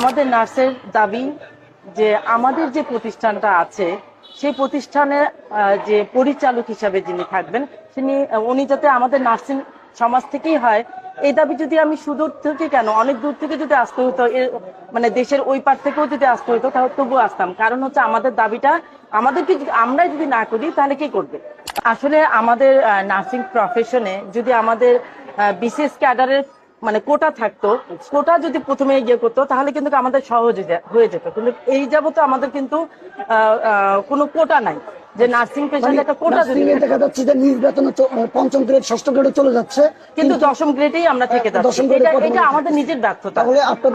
আমাদের নার্সের দাবি যে আমাদের যে প্রতিষ্ঠানটা আছে, সেই প্রতিষ্ঠানের যে পরিচালক হিসাবে যিনি থাকবেন, তিনি, উনি যাতে আমাদের নার্সিং সমাজ থেকেই হয়, এই দাবি যদি আমি সুদূর থেকে কেন, অনেক দূর থেকে যদি আসতে হতো মানে দেশের ওই পার থেকেও যদি আসতে হতো, তাহলে তবুও আসতাম। কারণ হচ্ছে আমাদের দাবিটা, আমাদেরকে আমরাই যদি না করি, তাহলে কে করবে? আসলে আমাদের নার্সিং প্রফেশনে যদি আমাদের বিশেষ ক্যাডারের মানে কোটা থাকতো কোটা যদি প্রথমে ইয়ে করতো তাহলে কিন্তু আমাদের সহজ হয়ে যেত। কিন্তু এই যাবত আমাদের কিন্তু কোনো কোটা নাই যে নার্সিং পেশেন্ট একটা কোটা দেখা যাচ্ছে যে চ- পঞ্চম গ্রেড ষষ্ঠ গ্রেডে চলে যাচ্ছে। কিন্তু দশম গ্রেডেই আমরা থেকে যাচ্ছি। এটা। আমাদের নিজের ব্যর্থতা।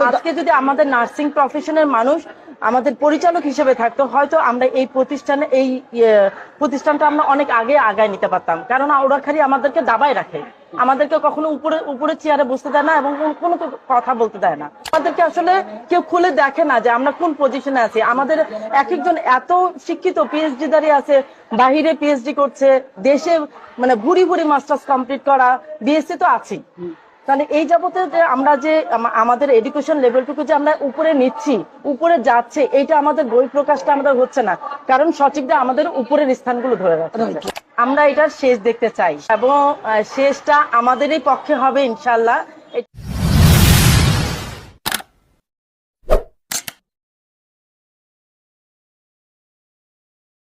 আজকে যদি আমাদের নার্সিং প্রফেশনের মানুষ আমাদের পরিচালক হিসেবে থাকতো হয়তো আমরা এই প্রতিষ্ঠানে এই ইয়ে, প্রতিষ্ঠানটা আমরা অনেক আগে আগায় নিতে পারতাম। কারণ ওরা খালি আমাদেরকে দাবায় রাখে। আমাদেরকে কখনো উপরে উপরে চেয়ারে বসতে দেয় না এবং কোন- কথা বলতে দেয় না। আমাদেরকে আসলে কেউ খুলে দেখে না যে আমরা কোন পজিশনে আছি। আমাদের এক একজন এত শিক্ষিত পিএইচডি দাঁড়িয়ে আছে, বাহিরে পিএইচডি করছে, দেশে মানে ভুরি ভুরি মাস্টার্স কমপ্লিট করা বিএসসি তো আছেই। তাহলে এই যাবতে যে আমরা যে আমাদের এডুকেশন লেভেলটুকু যে আমরা উপরে নিচ্ছি, উপরে যাচ্ছে, এইটা আমাদের বই প্রকাশটা আমাদের হচ্ছে না। কারণ সঠিকটা আমাদের উপরের স্থানগুলো ধরে রাখছে। আমরা এটার শেষ দেখতে চাই। এবং শেষটা আমাদেরই পক্ষে হবে ইনশাল্লাহ